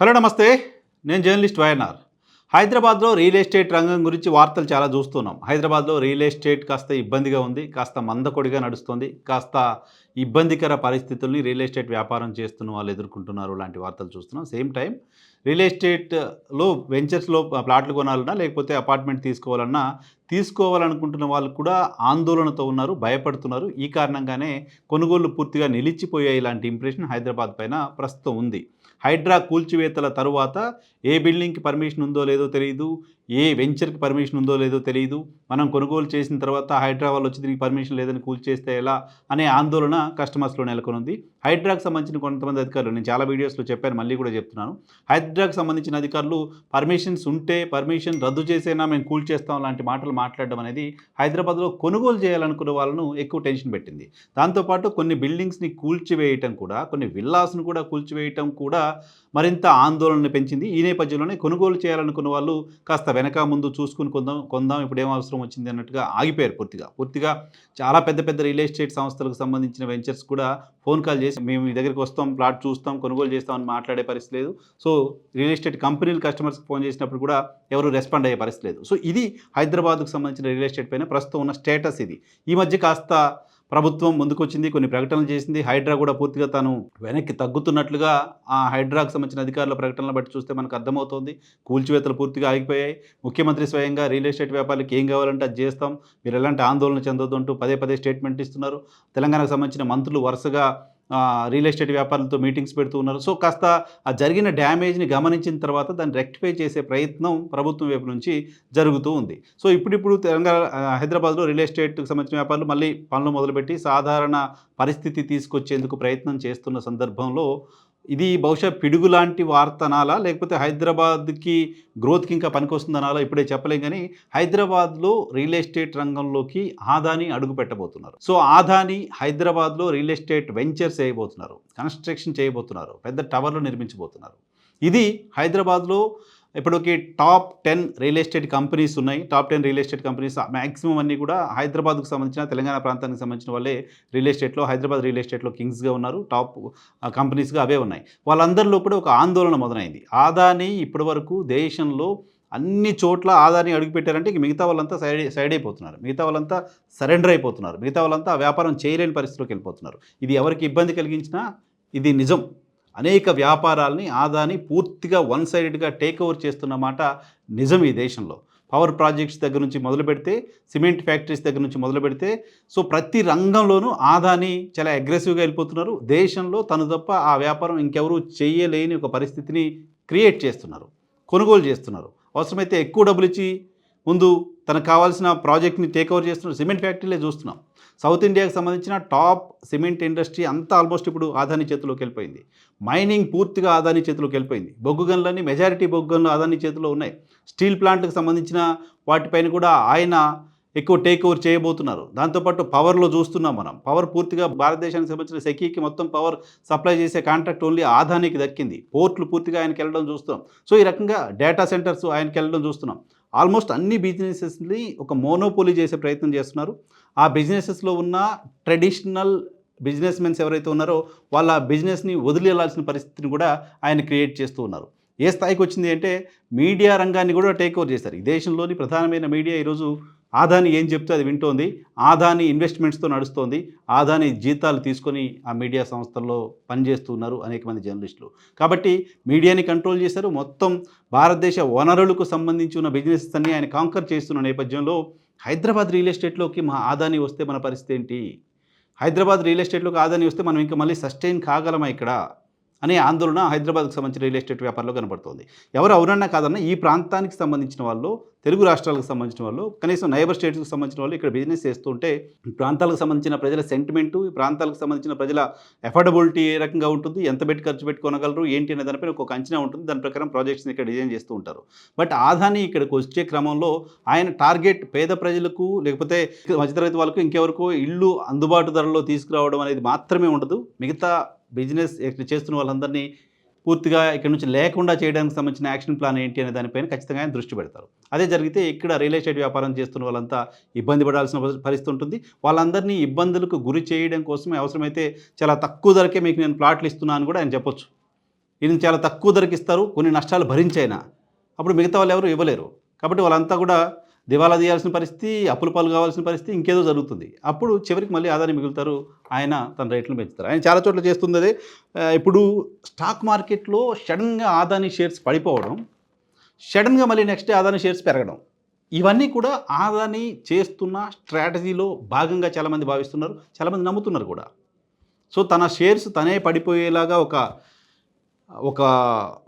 Hello నమస్తే. నేను journalist Y N R. హైదరాబాద్లో రియల్ ఎస్టేట్ రంగం గురించి వార్తలు చాలా చూస్తున్నాం. హైదరాబాద్లో రియల్ ఎస్టేట్ కాస్త ఇబ్బందిగా ఉంది కాస్త మందకొడిగా నడుస్తుంది కాస్త ఇబ్బందికర పరిస్థితుల్ని రియల్ ఎస్టేట్ వ్యాపారం చేస్తున్న వాళ్ళు ఎదుర్కొంటున్నారు లాంటి వార్తలు చూస్తున్నాం. సేమ్ టైం రియల్ ఎస్టేట్లో వెంచర్స్లో ప్లాట్లు కొనాలన్నా లేకపోతే అపార్ట్మెంట్ తీసుకోవాలన్నా తీసుకోవాలనుకుంటున్న వాళ్ళు కూడా ఆందోళనతో ఉన్నారు భయపడుతున్నారు. ఈ కారణంగానే కొనుగోళ్ళు పూర్తిగా నిలిచిపోయాయి ఇలాంటి ఇంప్రెషన్ హైదరాబాద్ పైన ప్రస్తుతం ఉంది. హైడ్రా కూల్చివేతల తరువాత ఏ బిల్డింగ్కి పర్మిషన్ ఉందో లేదో తెలియదు ఏ వెంచర్కి పర్మిషన్ ఉందో లేదో తెలియదు మనం కొనుగోలు చేసిన తర్వాత హైడ్రా వచ్చి దీనికి పర్మిషన్ లేదని కూల్చేస్తే ఎలా అనే ఆందోళన కస్టమర్స్లో నెలకొనుంది. హైడ్రాకు సంబంధించిన కొంతమంది అధికారులు నేను చాలా వీడియోస్లో చెప్పాను మళ్ళీ కూడా చెప్తున్నాను. హైడ్రాకి సంబంధించిన అధికారులు పర్మిషన్స్ ఉంటే పర్మిషన్ రద్దు చేసేనా మేము కూల్చేస్తాం లాంటి మాటలు మాట్లాడడం అనేది హైదరాబాద్లో కొనుగోలు చేయాలనుకున్న వాళ్ళను ఎక్కువ టెన్షన్ పెట్టింది. దాంతోపాటు కొన్ని బిల్డింగ్స్ని కూల్చివేయటం కూడా కొన్ని విల్లాస్ను కూడా కూల్చివేయటం కూడా మరింత ఆందోళన పెంచింది. ఈ నేపథ్యంలోనే కొనుగోలు చేయాలనుకున్న వాళ్ళు కాస్త వెనక ముందు చూసుకుని కొందాం కొందాం ఇప్పుడు ఏం అవసరం వచ్చింది అన్నట్టుగా ఆగిపోయారు పూర్తిగా. పూర్తిగా చాలా పెద్ద పెద్ద రియల్ ఎస్టేట్ సంస్థలకు సంబంధించిన వెంచర్స్ కూడా ఫోన్ కాల్ చేసి మేము మీ దగ్గరికి వస్తాం ప్లాట్ చూస్తాం కొనుగోలు చేస్తామని మాట్లాడే పరిస్థితి లేదు. సో రియల్ ఎస్టేట్ కంపెనీలు కస్టమర్స్కి ఫోన్ చేసినప్పుడు కూడా ఎవరు రెస్పాండ్ అయ్యే పరిస్థితి లేదు. సో ఇది హైదరాబాద్కు సంబంధించిన రియల్ ఎస్టేట్ పైన ప్రస్తుతం ఉన్న స్టేటస్ ఇది. ఈ మధ్య కాస్త ప్రభుత్వం ముందుకొచ్చింది కొన్ని ప్రకటనలు చేసింది. హైడ్రా కూడా పూర్తిగా తాను వెనక్కి తగ్గుతున్నట్లుగా ఆ హైడ్రాకు సంబంధించిన అధికారుల ప్రకటనలు బట్టి చూస్తే మనకు అర్థమవుతోంది. కూల్చివేతలు పూర్తిగా ఆగిపోయాయి. ముఖ్యమంత్రి స్వయంగా రియల్ ఎస్టేట్ వ్యాపారులకు ఏం కావాలంటే అది చేస్తాం. మీరు ఎలాంటి ఆందోళన చెందొద్దు అంటూ పదే పదే స్టేట్మెంట్ ఇస్తున్నారు. తెలంగాణకు సంబంధించిన మంత్రులు వరుసగా రియల్ ఎస్టేట్ వ్యాపారులతో మీటింగ్స్ పెడుతూ ఉన్నారు. సో కాస్త ఆ జరిగిన డ్యామేజ్ని గమనించిన తర్వాత దాన్ని రెక్టిఫై చేసే ప్రయత్నం ప్రభుత్వం వైపు నుంచి జరుగుతూ ఉంది. సో ఇప్పుడిప్పుడు తెలంగాణ హైదరాబాద్లో రియల్ ఎస్టేట్కి సంబంధించిన వ్యాపారులు మళ్ళీ పనులు మొదలుపెట్టి సాధారణ పరిస్థితి తీసుకొచ్చేందుకు ప్రయత్నం చేస్తున్న సందర్భంలో ఇది బహుశా పిడుగు లాంటి వార్త అనాలా? లేకపోతే హైదరాబాద్కి గ్రోత్కి ఇంకా పనికొస్తుందనాలా ఇప్పుడే చెప్పలేం కానీ హైదరాబాద్లో రియల్ ఎస్టేట్ రంగంలోకి ఆదాని అడుగు పెట్టబోతున్నారు సో ఆదాని హైదరాబాద్లో రియల్ ఎస్టేట్ వెంచర్స్ చేయబోతున్నారు. కన్స్ట్రక్షన్ చేయబోతున్నారు. పెద్ద టవర్లు నిర్మించబోతున్నారు. ఇది హైదరాబాద్లో ఇప్పటికి top ten real estate companies ఉన్నాయి. Top ten real estate companies maximum అన్నీ కూడా హైదరాబాద్కు సంబంధించిన తెలంగాణ ప్రాంతానికి సంబంధించిన వాళ్ళే రియల్ ఎస్టేట్లో హైదరాబాద్ రియల్ ఎస్టేట్లో కింగ్స్గా ఉన్నారు. టాప్ కంపెనీస్గా అవే ఉన్నాయి. వాళ్ళందరిలో కూడా ఒక ఆందోళన మొదలైంది. ఆదాని ఇప్పటి వరకు దేశంలో అన్ని చోట్ల ఆదాని అడుగుపెట్టారంటే ఇక మిగతా వాళ్ళంతా సైడ్ సైడ్ అయిపోతున్నారు. మిగతా వాళ్ళంతా సరెండర్ అయిపోతున్నారు. మిగతా వాళ్ళంతా ఆ వ్యాపారం చేయలేని పరిస్థితిలోకి వెళ్ళిపోతున్నారు. ఇది ఎవరికి ఇబ్బంది కలిగించినా ఇది నిజం. అనేక వ్యాపారాల్ని ఆదాని పూర్తిగా వన్ సైడెడ్గా టేక్ ఓవర్ చేస్తున్న మాట నిజం ఈ దేశంలో. పవర్ ప్రాజెక్ట్స్ దగ్గర నుంచి మొదలు పెడితే సిమెంట్ ఫ్యాక్టరీస్ దగ్గర నుంచి మొదలు పెడితే సో ప్రతి రంగంలోనూ ఆదాని చాలా అగ్రెసివ్గా వెళ్ళిపోతున్నారు. దేశంలో తను తప్ప ఆ వ్యాపారం ఇంకెవరూ చేయలేని ఒక పరిస్థితిని క్రియేట్ చేస్తున్నారు కొనుగోలు చేస్తున్నారు. అవసరమైతే ఎక్కువ డబ్బులు ఇచ్చి ముందు తనకు కావాల్సిన ప్రాజెక్ట్ని టేక్ ఓవర్ చేస్తున్నారు. సిమెంట్ ఫ్యాక్టరీలే చూస్తున్నాం. సౌత్ ఇండియాకి సంబంధించిన టాప్ సిమెంట్ ఇండస్ట్రీ అంతా ఆల్మోస్ట్ ఇప్పుడు ఆదాని చేతిలోకి వెళ్ళిపోయింది. మైనింగ్ పూర్తిగా ఆదాని చేతిలోకి వెళ్ళిపోయింది. బొగ్గు గనులన్నీ మెజారిటీ బొగ్గు గనులు ఆదాని చేతిలో ఉన్నాయి. స్టీల్ ప్లాంట్కి సంబంధించిన వాటిపైన కూడా ఆయన ఎక్కువ టేక్ ఓవర్ చేయబోతున్నారు. దాంతోపాటు పవర్లో చూస్తున్నాం మనం. పవర్ పూర్తిగా భారతదేశానికి సంబంధించిన సెకీకి మొత్తం పవర్ సప్లై చేసే కాంట్రాక్ట్ ఓన్లీ ఆదానికి దక్కింది. పోర్ట్లు పూర్తిగా ఆయనకి వెళ్ళడం చూస్తున్నాం. సో ఈ రకంగా డేటా సెంటర్స్ ఆయనకి వెళ్ళడం చూస్తున్నాం. ఆల్మోస్ట్ అన్ని బిజినెసెస్ని ఒక మోనోపోలీ చేసే ప్రయత్నం చేస్తున్నారు. ఆ బిజినెసెస్లో ఉన్న ట్రెడిషనల్ బిజినెస్ మెన్స్ ఎవరైతే ఉన్నారో వాళ్ళ బిజినెస్ని వదిలేయాల్సిన పరిస్థితిని కూడా ఆయన క్రియేట్ చేస్తూ ఉన్నారు. ఏ స్థాయికి వచ్చింది అంటే మీడియా రంగాన్ని కూడా టేక్ ఓవర్ చేశారు. ఈ దేశంలోని ప్రధానమైన మీడియా ఈరోజు ఆదాని ఏం చెప్తే అది వింటోంది. ఆదాని ఇన్వెస్ట్మెంట్స్తో నడుస్తోంది. ఆదాని జీతాలు తీసుకొని ఆ మీడియా సంస్థల్లో పనిచేస్తున్నారు అనేక మంది జర్నలిస్టులు. కాబట్టి మీడియాని కంట్రోల్ చేశారు. మొత్తం భారతదేశ వనరులకు సంబంధించి ఉన్న బిజినెస్ అన్ని ఆయన కాంకర్ చేస్తున్న నేపథ్యంలో హైదరాబాద్ రియల్ ఎస్టేట్లోకి మా ఆదాని వస్తే మన పరిస్థితి ఏంటి? హైదరాబాద్ రియల్ ఎస్టేట్లోకి ఆదాని వస్తే మనం ఇంకా మళ్ళీ సస్టైన్ కాగలమా ఇక్కడ? అనే ఆందోళన హైదరాబాద్కు సంబంధించిన రియల్ ఎస్టేట్ వ్యాపారంలో కనబడుతోంది. ఎవరు అవునన్నా కాదన్నా ఈ ప్రాంతానికి సంబంధించిన వాళ్ళు తెలుగు రాష్ట్రాలకు సంబంధించిన వాళ్ళు కనీసం నైబర్ స్టేట్స్కి సంబంధించిన వాళ్ళు ఇక్కడ బిజినెస్ చేస్తుంటే ప్రాంతాలకు సంబంధించిన ప్రజల సెంటిమెంటు ఈ ప్రాంతాలకు సంబంధించిన ప్రజల ఎఫోర్డబిలిటీ ఏ రకంగా ఉంటుంది ఎంత పెట్టి ఖర్చు పెట్టుకోనగలరు ఏంటి అనే దానిపైన ఒక అంచనా ఉంటుంది. దాని ప్రకారం ప్రాజెక్ట్స్ని ఇక్కడ డిజైన్ చేస్తూ ఉంటారు. బట్ ఆదాని ఇక్కడికి వచ్చే క్రమంలో ఆయన టార్గెట్ పేద ప్రజలకు లేకపోతే మధ్యతరగతి వాళ్ళకు ఇంకెవరికో ఇల్లు అందుబాటు ధరలో తీసుకురావడం అనేది మాత్రమే ఉండదు. మిగతా బిజినెస్ చేస్తున్న వాళ్ళందరినీ పూర్తిగా ఇక్కడ నుంచి లేకుండా చేయడానికి సంబంధించిన యాక్షన్ ప్లాన్ ఏంటి అనే దానిపైన ఖచ్చితంగా ఆయన దృష్టి పెడతారు. అదే జరిగితే ఇక్కడ రియల్ ఎస్టేట్ వ్యాపారం చేస్తున్న వాళ్ళంతా ఇబ్బంది పడాల్సిన పరిస్థితి ఉంటుంది. వాళ్ళందరినీ ఇబ్బందులకు గురి చేయడం కోసమే అవసరమైతే చాలా తక్కువ ధరకే మీకు నేను ప్లాట్లు ఇస్తున్నాను కూడా ఆయన చెప్పొచ్చు. ఇది చాలా తక్కువ ధరకి ఇస్తారు కొన్ని నష్టాలు భరించైనా. అప్పుడు మిగతా వాళ్ళు ఎవరు ఇవ్వలేరు. కాబట్టి వాళ్ళంతా కూడా దివాలా తీయాల్సిన పరిస్థితి అప్పుల పాలు కావాల్సిన పరిస్థితి ఇంకేదో జరుగుతుంది. అప్పుడు చివరికి మళ్ళీ ఆదాయం మిగులుతారు. ఆయన తన రేట్లను పెంచుతారు. ఆయన చాలా చోట్ల చేస్తుంది అదే. ఇప్పుడు స్టాక్ మార్కెట్లో సడన్గా ఆదాని షేర్స్ పడిపోవడం సడన్గా మళ్ళీ నెక్స్ట్ ఆదాని షేర్స్ పెరగడం ఇవన్నీ కూడా ఆదాని చేస్తున్న స్ట్రాటజీలో భాగంగా చాలామంది భావిస్తున్నారు చాలామంది నమ్ముతున్నారు కూడా. సో తన షేర్స్ తనే పడిపోయేలాగా ఒక ఒక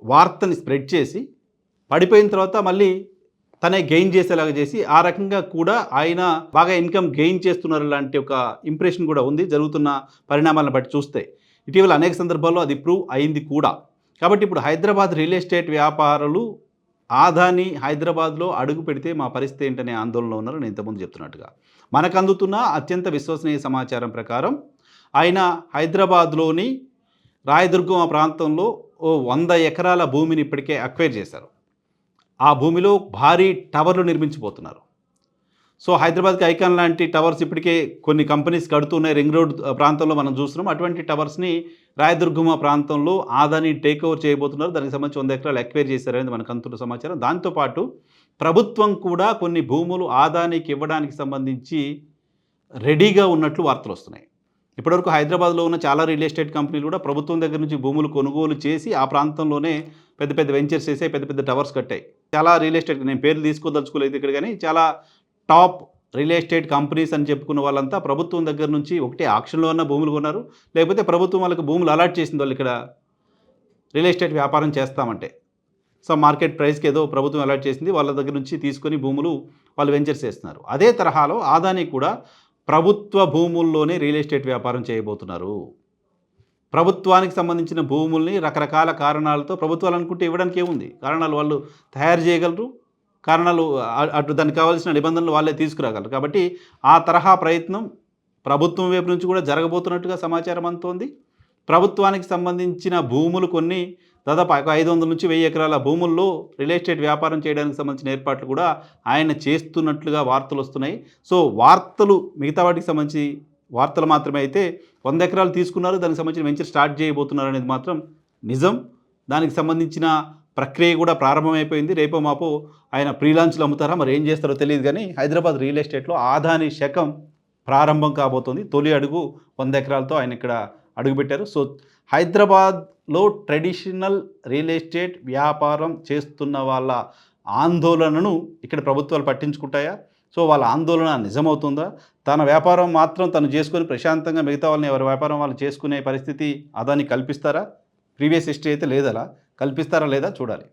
వార్తని స్ప్రెడ్ చేసి పడిపోయిన తర్వాత మళ్ళీ తనే గెయిన్ చేసేలాగా చేసి ఆ రకంగా కూడా ఆయన బాగా ఇన్కమ్ గెయిన్ చేస్తున్నారు లాంటి ఒక ఇంప్రెషన్ కూడా ఉంది జరుగుతున్న పరిణామాలను బట్టి చూస్తే. ఇటీవల అనేక సందర్భాల్లో అది ప్రూవ్ అయింది కూడా. కాబట్టి ఇప్పుడు హైదరాబాద్ రియల్ ఎస్టేట్ వ్యాపారులు ఆదాని హైదరాబాద్లో అడుగు పెడితే మా పరిస్థితి ఏంటనే ఆందోళనలో ఉన్నారు నేను ఇంతకుముందు చెప్తున్నట్టుగా. మనకు అందుతున్న అత్యంత విశ్వసనీయ సమాచారం ప్రకారం ఆయన హైదరాబాద్లోని రాయదుర్గం ఆ ప్రాంతంలో ఓ వంద ఎకరాల భూమిని ఇప్పటికే అక్వైర్ చేశారు. ఆ భూమిలో భారీ టవర్లు నిర్మించబోతున్నారు. సో హైదరాబాద్కి ఐకాన్ లాంటి టవర్స్ ఇప్పటికే కొన్ని కంపెనీస్ కడుతున్నాయి. రింగ్ రోడ్ ప్రాంతంలో మనం చూస్తున్నాం. అటువంటి టవర్స్ని రాయదుర్గమ ప్రాంతంలో ఆదాని టేక్ ఓవర్ చేయబోతున్నారు. దానికి సంబంధించి వంద ఎకరాలు ఎక్వైర్ చేశారనేది మనకు అందుతున్న సమాచారం. దాంతోపాటు ప్రభుత్వం కూడా కొన్ని భూములు ఆదానికి ఇవ్వడానికి సంబంధించి రెడీగా ఉన్నట్లు వార్తలు వస్తున్నాయి. ఇప్పటివరకు హైదరాబాద్లో ఉన్న చాలా రియల్ ఎస్టేట్ కంపెనీలు కూడా ప్రభుత్వం దగ్గర నుంచి భూములు కొనుగోలు చేసి ఆ ప్రాంతంలోనే పెద్ద పెద్ద వెంచర్స్ చేసాయి పెద్ద పెద్ద టవర్స్ కట్టాయి. చాలా రియల్ ఎస్టేట్ నేను పేర్లు తీసుకోదలుచుకోలేదు ఇక్కడ కానీ చాలా టాప్ రియల్ ఎస్టేట్ కంపెనీస్ అని చెప్పుకున్న వాళ్ళంతా ప్రభుత్వం దగ్గర నుంచి ఒకటే ఆక్షన్లో ఉన్న భూములు కొన్నారు. లేకపోతే ప్రభుత్వం వాళ్ళకి భూములు అలాట్ చేసింది వాళ్ళు ఇక్కడ రియల్ ఎస్టేట్ వ్యాపారం చేస్తామంటే. సో మార్కెట్ ప్రైస్కి ఏదో ప్రభుత్వం అలాట్ చేసింది వాళ్ళ దగ్గర నుంచి తీసుకొని భూములు వాళ్ళు వెంచర్స్ చేస్తున్నారు అదే తరహాలో ఆదాని కూడా ప్రభుత్వ భూముల్లోనే రియల్ ఎస్టేట్ వ్యాపారం చేయబోతున్నారు. ప్రభుత్వానికి సంబంధించిన భూముల్ని రకరకాల కారణాలతో ప్రభుత్వాలు అనుకుంటే ఇవ్వడానికి ఏముంది? కారణాలు వాళ్ళు తయారు చేయగలరు. కారణాలు అటు దానికి కావాల్సిన నిబంధనలు వాళ్ళే తీసుకురాగలరు. కాబట్టి ఆ తరహా ప్రయత్నం ప్రభుత్వం వైపు నుంచి కూడా జరగబోతున్నట్టుగా సమాచారం అందుతోంది. ప్రభుత్వానికి సంబంధించిన భూములు కొన్ని దాదాపు ఒక ఐదు వందల నుంచి వెయ్యి ఎకరాల భూముల్లో రియల్ ఎస్టేట్ వ్యాపారం చేయడానికి సంబంధించిన ఏర్పాట్లు కూడా ఆయన చేస్తున్నట్లుగా వార్తలు వస్తున్నాయి. సో వార్తలు మిగతా వాటికి సంబంధించి వార్తలు మాత్రమే అయితే వంద ఎకరాలు తీసుకున్నారు దానికి సంబంధించిన వెంచర్ స్టార్ట్ చేయబోతున్నారు అనేది మాత్రం నిజం. దానికి సంబంధించిన ప్రక్రియ కూడా ప్రారంభమైపోయింది. రేపో మాపో ఆయన ప్రీ అమ్ముతారా మరి ఏం చేస్తారో తెలియదు కానీ హైదరాబాద్ రియల్ ఎస్టేట్లో ఆదాని శకం ప్రారంభం కాబోతోంది. తొలి అడుగు వంద ఎకరాలతో ఆయన ఇక్కడ అడుగుపెట్టారు. సో హైదరాబాద్ లో ట్రెడిషనల్ రియల్ ఎస్టేట్ వ్యాపారం చేస్తున్న వాళ్ళ ఆందోళనను ఇక్కడ ప్రభుత్వాలు పట్టించుకుంటాయా? సో వాళ్ళ ఆందోళన నిజమవుతుందా? తన వ్యాపారం మాత్రం తను చేసుకొని ప్రశాంతంగా మిగతా వాళ్ళని ఎవరి వ్యాపారం వాళ్ళు చేసుకునే పరిస్థితి అదాన్ని కల్పిస్తారా? ప్రీవియస్ హిస్టరీ అయితే లేదలా? కల్పిస్తారా లేదా? చూడాలి.